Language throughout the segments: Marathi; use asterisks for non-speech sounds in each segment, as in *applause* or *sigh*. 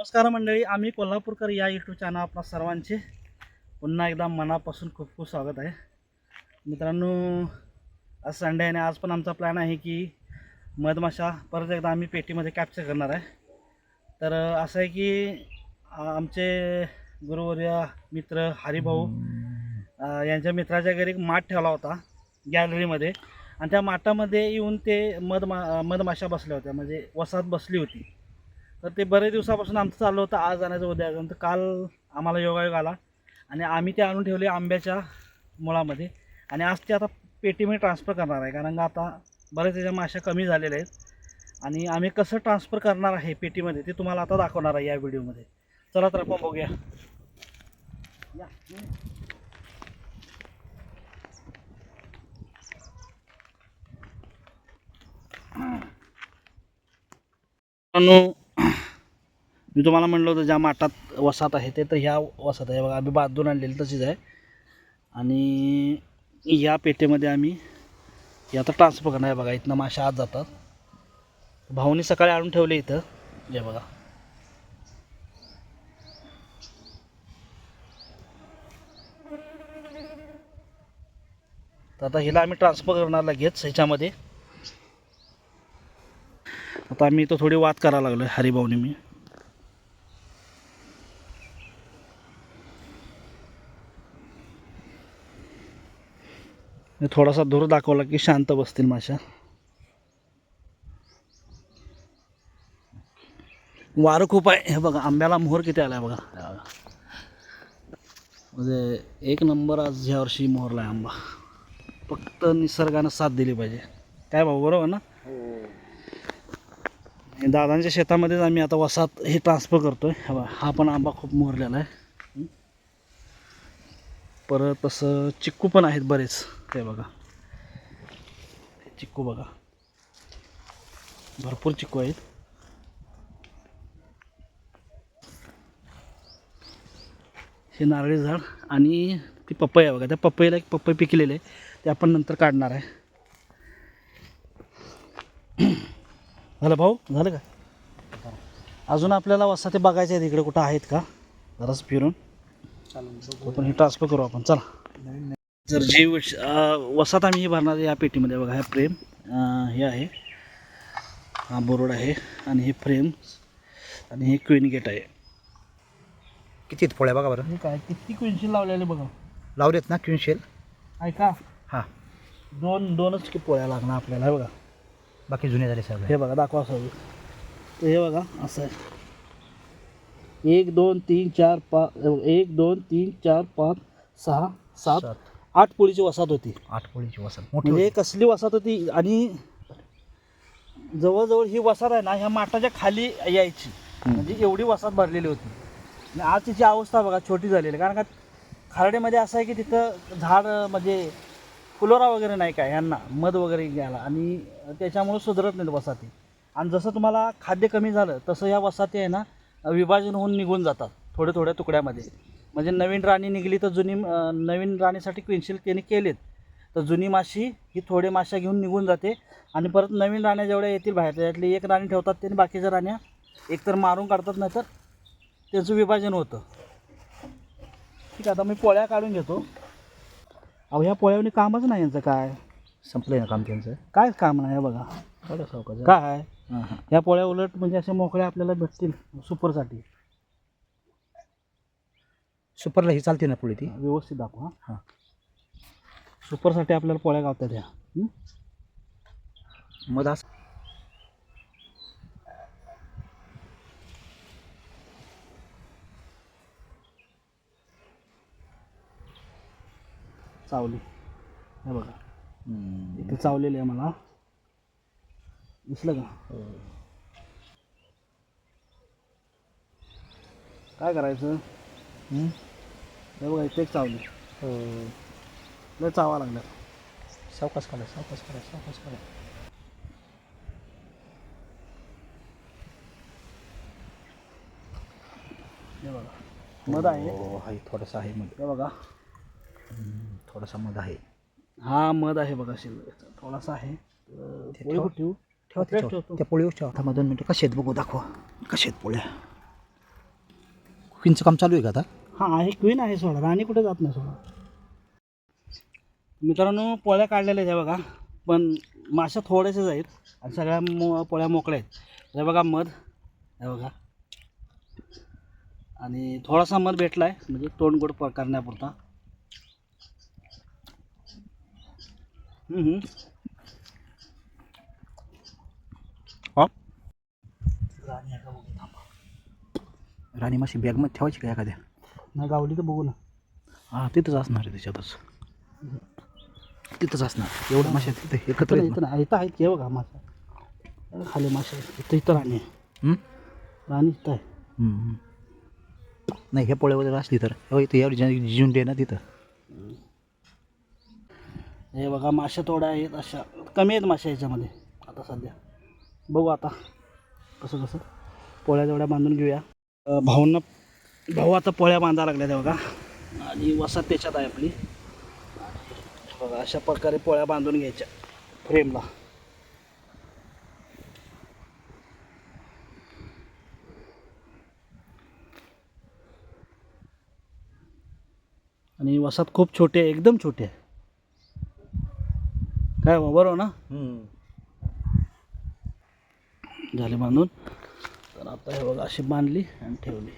नमस्कार मंडळी आम्ही कोल्हापूरकर या यूट्यूब चॅनल आपल्या सर्वांचे पुन्हा एकदा मनापासून खूप खूप स्वागत आहे. मित्रांनो आज संडे आहे आणि आज पण आमचा प्लॅन आहे की मधमाशा परत एकदा आम्ही पेटीमध्ये कॅप्चर करणार आहे. तर असं आहे की आमचे गुरुवर्य मित्र हरिभाऊ यांच्या मित्राच्या घरी एक माठ ठेवला होता गॅलरीमध्ये आणि त्या माठामध्ये येऊन ते मधमा मधमाशा बसल्या होत्या म्हणजे वसात बसली होती. तर ते बरेच दिवसापासून आमचं चाललं होतं. आज आणायचं उद्या तर काल आम्हाला योगायोग आला. आणि आम्ही ते आणून ठेवले आंब्याच्या मुळामध्ये. आणि आज ते आता पेटीमध्ये ट्रान्सफर करणार आहे. कारण का आता बरेच त्याच्या माशा कमी झालेल्या आहेत. आणि आम्ही कसं ट्रान्सफर करणार आहे पेटीमध्ये ते तुम्हाला आता दाखवणार आहे या व्हिडिओमध्ये. चला तर आपण बघूया. या. मित्रांनो मी तुम्हाला म्हणलं होतं ज्या माठात वसात आहे ते तर ह्या वसात आहे. बघा आम्ही बांधून आणलेली तशीच आहे. आणि या पेटेमध्ये आम्ही या आता ट्रान्सफर करणार आहे बघा इथनं माशा आत जातात. भाऊनी सकाळी आणून ठेवले इथं. हे बघा. तर आता हिला आम्ही ट्रान्सफर करणार लगेच ह्याच्यामध्ये. आता आम्ही इथं थोडी वाद करायला लागलो आहे हरिभाऊने मी. थोडासा दूर दाखवला की शांत बसतील माशा वारं खूप आहे. हे बघा आंब्याला मोहर किती आला आहे बघा. म्हणजे एक नंबर आज ह्या वर्षी मोहरला आहे आंबा. फक्त निसर्गानं साथ दिली पाहिजे. काय भाऊ बरोबर ना? हे. दादांच्या शेतामध्येच आम्ही आता वसात हे ट्रान्सफर करतोय. हा हा पण आंबा खूप मोहरलेला आहे. परत तसं चिक्कू पण आहेत बरेच. ते बघा. चिक्कू बघा. भरपूर चिक्कू आहेत. हे नारळी झाड आणि ती पपई आहे बघा. त्या पपईला एक पपई पिकलेले आहे. ते आपण नंतर काढणार आहे. झालं भाऊ? झालं का? अजून आपल्याला वसा ते बघायचे आहेत इकडे कुठं आहेत का? जरास फिरून. आपण हे ट्रान्सफर करू आपण. चला. जर जे वसात आम्ही हे भरणार या पेटीमध्ये बघा हे फ्रेम हे आहे. हा बोर्ड आहे आणि हे फ्रेम आणि हे क्वीन गेट आहे. किती आहेत पोळ्या बघा बरं? हे काय किती क्विन्शिल लावलेले बघा. लावलेत ना क्विनशेल ऐका हां. दोन दोनच की पोळ्या लागणार आपल्याला हे बघा. बाकी जुने झाले सगळे. हे बघा दाखवा सगळं. तर हे बघा असं आहे. एक दोन तीन चार पाच एक दोन तीन चार पाच सहा सात आठ पोळीची वसात होती. आठ पोळीची मोठी म्हणजे. कसली वसात होती? आणि जवळजवळ ही वसात आहे ना ह्या माठाच्या खाली यायची. म्हणजे एवढी वसात भरलेली होती. आणि आज तिची अवस्था बघा छोटी झालेली. कारण का खारडेमध्ये असं आहे की तिथं झाड म्हणजे फुलोरा वगैरे नाही काय ह्यांना मध वगैरे घ्यायला. आणि त्याच्यामुळे सुधारत नाहीत वसाती आणि जसं तुम्हाला खाद्य कमी झालं तसं ह्या वसाती आहे ना विभाजन होऊन निघून जातात थोड्या थोड्या तुकड्यामध्ये. म्हणजे नवीन राणी निघली तर जुनी नवीन राणीसाठी क्विन्शिल त्यांनी केलेत. तर जुनी माशी ही थोडे माश्या घेऊन निघून जाते आणि परत नवीन राण्या जेवढ्या येतील बाहेर त्याच्यातली एक राणी ठेवतात त्यांनी बाकीच्या राण्या एकतर मारून काढतात नाही तर त्यांचं विभाजन होतं. ठीक आहे आता मी पोळ्या काढून घेतो. अहो ह्या पोळ्यावनी कामच नाही यांचं काय? संपलंय ना काम त्यांचं? काय काम नाही बघा. काय? हां ह्या पोळ्या उलट म्हणजे अशा मोकळ्या आपल्याला भेटतील सुपरसाठी. सुपरला ही चालते ना पोळी ती? व्यवस्थित दाखवा. हां. सुपरसाठी आपल्याला पोळ्या गावतात ह्या? मध असं चावली. हे बघा. इथे चावलेली आहे मला. दिसलं का. काय करायचं. हे बघा इथे एक चावली. हो. लय चावा लागल्या सावकाश काढा सावकाश काढा सावकाश काढा. हे बघा मध आहे. हो आहे थोडासा आहे मध. हे बघा. हम्म, थोडासा मध आहे. हा मध आहे बघा शिल्लक थोडासा आहे. तर ते पोळी ठेव. कुठे ठेवू? ठेवा त्याच्यावर. त्या पोळीवर ठेवा थांबा दोन मिनटं कसे आहेत बघू दाखवा. कसे आहेत पोळ्या. क्वीनचं काम चालू आहे का आता? हां आहे. क्वीन आहे सोडा. राणी कुठे जात नाही सोडा. मित्रांनो पोळ्या काढलेल्या आहेत हे बघा. पण माशा थोड्याशाच आहेत आणि सगळ्या मो पोळ्या मोकळ्या आहेत. हे बघा मध. हे बघा. आणि थोडासा मध भेटला आहे म्हणजे तोंड गोड प- करण्यापुरता हम्म, हम्म. हो राणी आहे का बघू. थांबा. राणी माशी बॅगमध्ये ठेवायची का एखाद्या? नाही गावली तर बघू ना. हां तिथंच असणार आहे त्याच्यातच तिथंच असणार. एवढं माशा तिथे एकत्र इथं नाही, इथं नाही इथं आहेत की हे बघा मासा खाली मासे. इथं इथं राणी आहे. ना? हं? राणी इथं आहे. हं, हं. नाही ह्या पोळ्या वगैरे असली तर. हो इथं एवढी जिंडी आहे ना तिथं. हे बघा मासे थोड्या आहेत अशा. कमी आहेत मासे याच्यामध्ये. आता सध्या. बघू आता. कसं कसं? पोळ्या तेवढ्या बांधून घेऊया. भाऊंना भाऊ आता पोळ्या बांधायला लागल्या त्या बघा. आणि वसात त्याच्यात आहे आपली. बघा अशा प्रकारे पोळ्या बांधून घ्यायच्या फ्रेमला. आणि वसात खूप छोटे आहे एकदम छोटे आहे. काय हो, बरोबर ना? झाले बांधून. तर आता हे बघा अशी बांधली आणि ठेवली.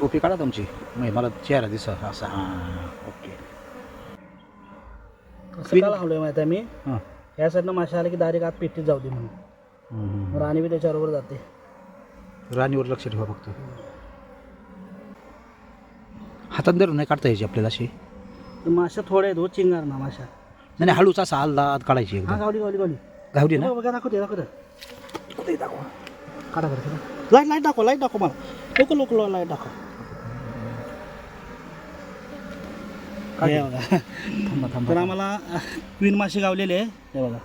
टोपी काढा तुमची. मग मला चेहरा दिसा असा. हां. का लावलंय माहिती आहे मी. हां. ह्या साईडनं मासे आले की डायरेक्ट आत पेटीत जाऊ दे म्हणून. हं, राणी बी त्याच्याबरोबर जाते. हं. राणीवर लक्ष ठेवा फक्त. हातात धरून नाही काढता यायची आपल्याला अशी? तर माशा थोड्या आहेत हो चिंगार ना माशा. नाही नाही, हळूच असा आलदात काढायची हा एकदम गावली गावली गावली. गावडी ना? बघा बघा दाखवते दाखवते. ते दाखवा? काढा बरं लाइट लाइट दाखवा लाइट दाखवा मला. लोक लोक लाइट दाखवा. हे बघा. थांबा तर आम्हाला क्वीन मासे गावलेले आहे. हे बघा.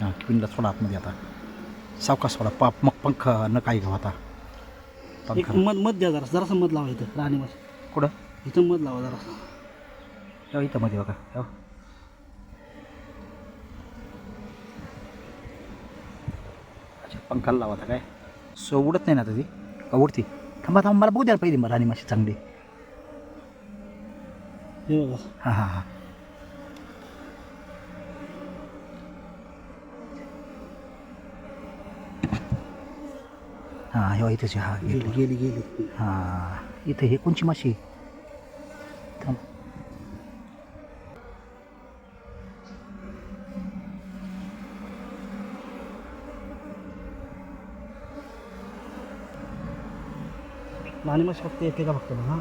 हां क्वीनला थोडा आतमध्ये आता. सावकाश थोडा पाप मग पंख न काही घेऊ आता. एक पंख. मध मध द्या जरा. जरासं मध लावा इथं राणी मासे. कुठं? इथं मध लावा जरा. हो इथं मध्ये बघा. हो अच्छा पंखाला लावा आता काय? सो उडत नाही ना आता ती? का उडती? थांबा थांबा. मला बघू द्या पहिली मला राणी माशी चांगली. हे बघा हां हां हां हां हे इथंच आहे, हां गेली गेली गेली हां इथं हे कोणची माशी थांब राणी मासे फक्त येते का फक्त हां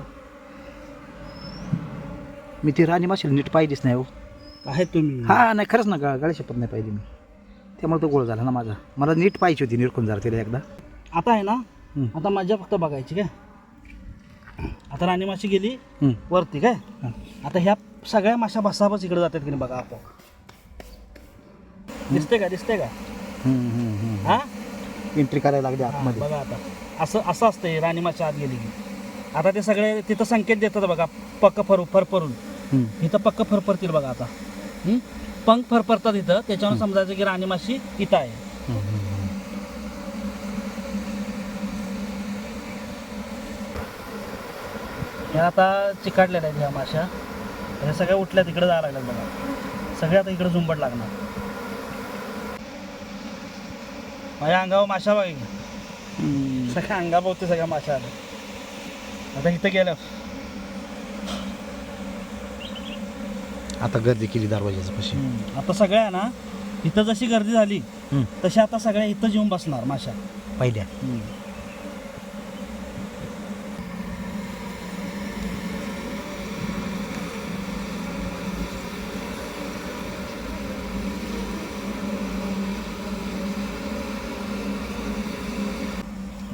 मी ती राणी माशी नीट पाहिजेच नाही हो. आहेत तुम्ही. हा नाही खरंच ना गा गाडी शपथ नाही पाहिजे मी. त्यामुळे तो गोळ झाला ना माझा. मला नीट पाहिजे होती निरखून जरा तिला एकदा. आता आहे ना हं. आता मजा फक्त बघायची काय? आता राणी माशी गेली हं. वरती काय? हं. आता ह्या सगळ्या माशा बसाबस इकडे जातात की नाही बघा आपण. दिसते का? दिसते का? हं, एंट्री करायला लागली हा, आतमध्ये. बघा आता. असं असं असतं राणी माशी आत गेली की. आता ते सगळे तिथं संकेत देतात बघा पक्क फर फरफरून. इथं पक्क फरफरतील बघा आता. हं? पंख फरफरतात इथं. त्याच्यावर समजायचं की राणी माशी इथं आहे. हं, हं, हं. ह्या आता चिकाटलेल्या आहेत ह्या माशा ह्या सगळ्या उठल्या तिकडे जायला लागल्यात बघा. सगळ्या आता इकडे झुंबट लागणार. माझ्या अंगावर माशा बघा की. हं. सगळ्या अंगाभोवती सगळ्या माशा आल्या. आता इथं गेल्या आता गर्दी केली दरवाजाच्या पाशी. आता सगळ्या ना इथं जशी गर्दी झाली. तशी आता सगळ्या इथं येऊन बसणार माशा पहिल्या.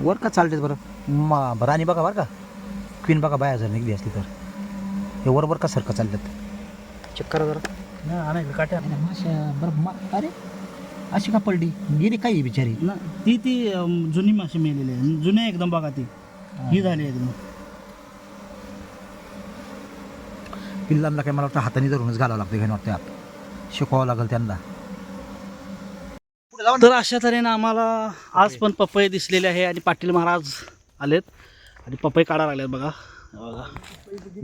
वर का चालतेच बरं? मा राणी बघा बरं का. क्वीन बघा बाया जर निघली असली तर. हे वर वर का सारखं चालतात चेक करा जरा. आणा इकडे काट्या. माशा बरं मा अरे अशी का पडली? गेली काय ही बिचारी. ना ती ती जुनी माशी मेलेली आहे. जुने एकदम बघा ती. ही झाली एकदम. पिल्लांना काय मला वाटतं हाताने धरूनच घालावं लागतं घेऊन वाटतं आत शिकवावं लागेल त्यांना. तर अशा तऱ्हेने आम्हाला आज पण पपई दिसलेले आहे आणि पाटील महाराज आलेत. आणि पपई काढायला लागलेत बघा. हे बघा.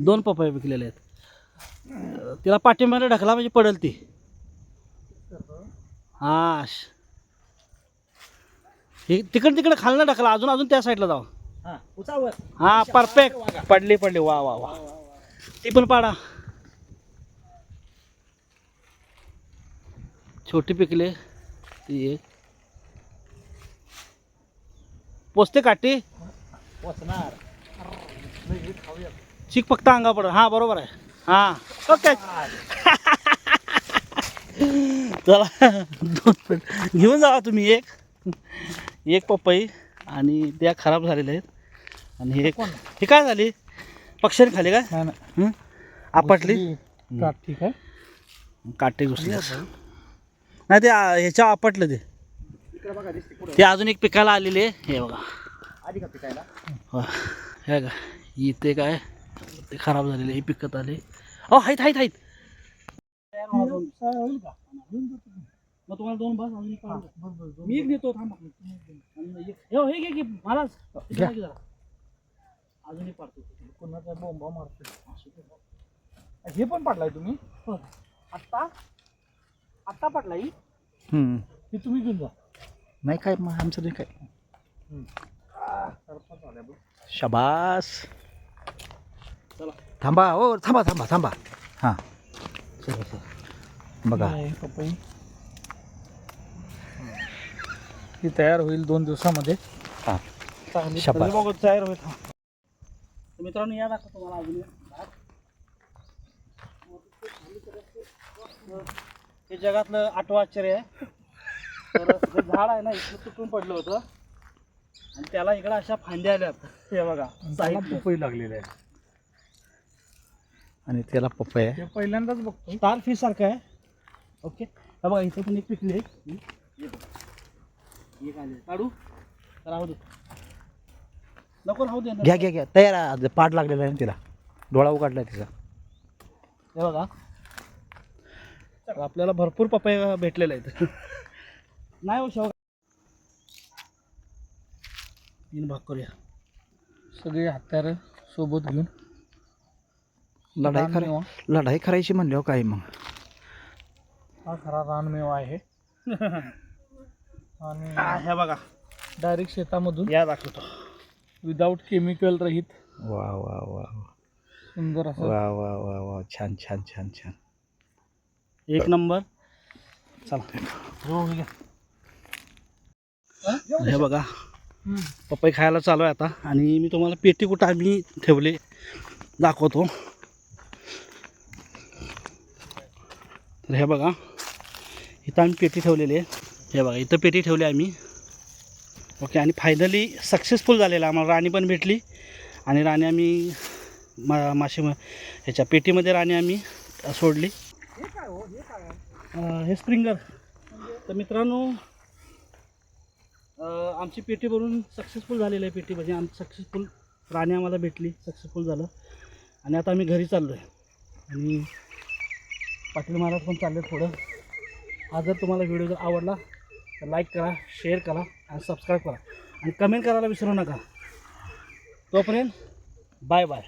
दोन पपई विकलेले आहेत. तिला पाठीमध्ये ढकला म्हणजे पडेल ती. हा श- हे तिकडे तिकडे खालनं ढकला अजून अजून त्या साईडला जावा. हा परफेक्ट पडली पडली. वा वा वा. ती पण पाडा. छोटी पिकले. ती एक. पोचते काठी चिक फक्त अंगा पड हा बरोबर आहे. हा. ओके. चला दोन पण. घेऊन जावा तुम्ही एक. एक पपई आणि त्या खराब झालेल्या आहेत. आणि हे हे काय झाली? पक्ष्याने खाली काय? हं? आपटली? ठीक आहे काटे घुसले. नाही ते आ- ह्याच्या आपटलं ते. ते अजून एक पिकायला आलेले. आहे हे बघा. हो. हे का इथे काय? ते खराब झालेले. हे पिकत आले. हो हाईत हाईत हाईत. मग तुम्हाला दोन बस अजून एक पाहिजे. मी एक नेतो थांबा. आणि एक- हे हो, हे घे की महाराज हे घ्या. की जरा. अजून एक पाडतो. कोणाचा बोंबा मारतो हे पण पाडलाय तुम्ही? आत्ता? आत्ता पडला ही हम्म. हे तुम्ही घेऊन जा. नाही काय मग आमचं नाही काय. सरपंच आल्या बघ. शबास. चला. थांबा हो थांबा थांबा थांबा हां बघा नाही, पपई ही तयार होईल दोन दिवसामध्ये हां चांगली शबास बघू तयार होईल तर मित्रांनो या दाखवा तुम्हाला अजून एक. हे जगातलं आठवं आश्चर्य आहे तर हे झाड आहे ना इथलं तुटून पडलं होतं आणि त्याला इकडं अशा फांद्या आल्यात हे बघा साईडला. पपई लागलेली आहे आणि त्याला पप्पा आहे. हे पहिल्यांदाच बघतो स्टार फिश सारखं आहे. ओके. हे बघा इथे पण एक पिकली आहे. बघा. एक आले काढू? राहू दे. नको राहू दे घ्या घ्या घ्या. तयार आहे. पाठ लागलेला आहे ना तिला. डोळा उघडला तिचा. हे बघा. तर आपल्याला भरपूर पपई भेटलेले आहेत. *laughs* नाही हो शेवगा. तीन भाग करूया. सगळे हत्यार सोबत घेऊन. लढाई. कराय लढाई करायची म्हणल्यावर काय मग? हा खरा रानमेवा आहे. *laughs* आणि हा, हे बघा. डायरेक्ट शेतामधून या दाखवतो. विदाऊट केमिकल रहित. वा वा वा सुंदर असं. वा वा वा वा. छान छान छान छान. एक नंबर. चला. हो हे घ्या. हे? बघा. पपई खायला चालू आहे आता. आणि मी तुम्हाला पेटी कुठं आम्ही ठेवले दाखवतो. तर हे बघा इथं आम्ही पेटी ठेवलेली आहे. हे बघा इथं पेटी ठेवली आम्ही. ओके आणि फायनली सक्सेसफुल झालेलं आम्हाला राणी पण भेटली. आणि राणी आम्ही मा मासे ह्याच्या पेटीमध्ये राणी आम्ही सोडली. हे स्प्रिंगर. तर मित्रांनो आमची पेटी भरून सक्सेसफुल झालेली आहे पेटी. म्हणजे आम सक्सेसफुल राणी आम्हाला भेटली. सक्सेसफुल झालं. आणि आता आम्ही घरी चाललो आहे आणि पाटील महाराज पण चालले थोडं हा जर तुम्हाला व्हिडिओ जर आवडला तर लाईक करा शेअर करा आणि सबस्क्राईब करा. आणि कमेंट करायला विसरू नका. तोपर्यंत बाय बाय